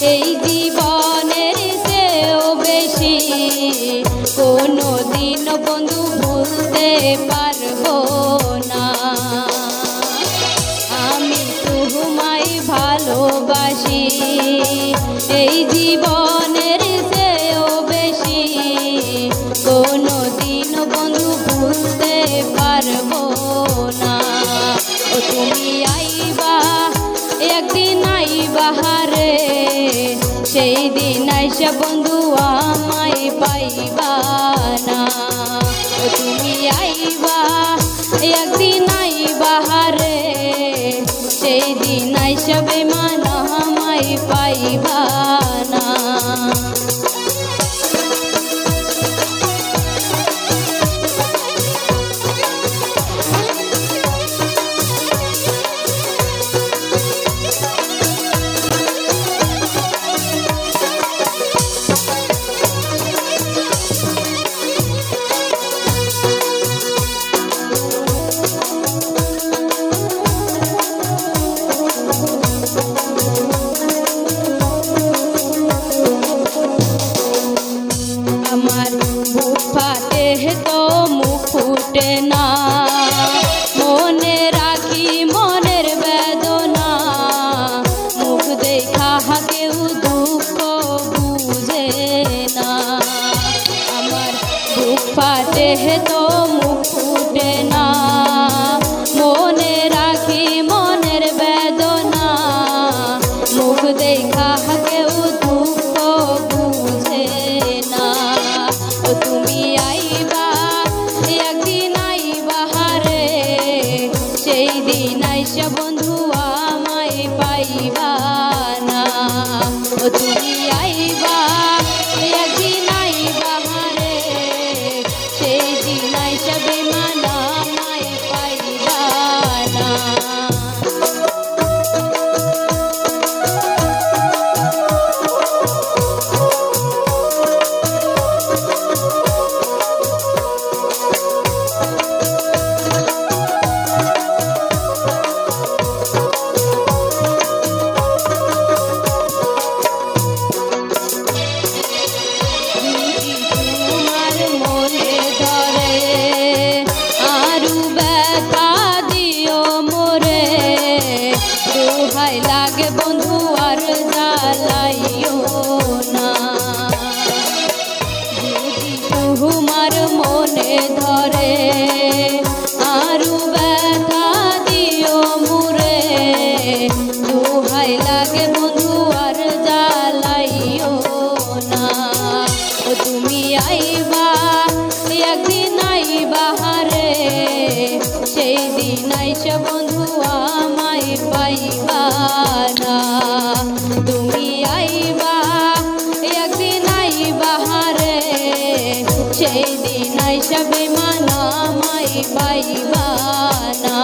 জীবনের চেয়েও বেশি। কোনো দিন বন্ধু ভুলতে পারব না। আমি তোমায় ভালোবাসি। এই জীবনের চেয়েও বেশি। কোনো দিন বন্ধু ভুলতে পারব না। তুমি আইবা, একদিন আইবা সেই দিন আইসা বন্ধু আমায় পাইবা না। তুমি আইবা, একদিন আইবা হারে। সেই দিন আইসা বেমান আমায় পাইবা ফাটে তো মুখ ফুটে না। মনে রাখি মনের বেদনা। মুখ না। তুমি একদিন বন্ধু পাইবা না। তুমি আইবা না সেই দিন আইসা বেমান মাই পাইবা না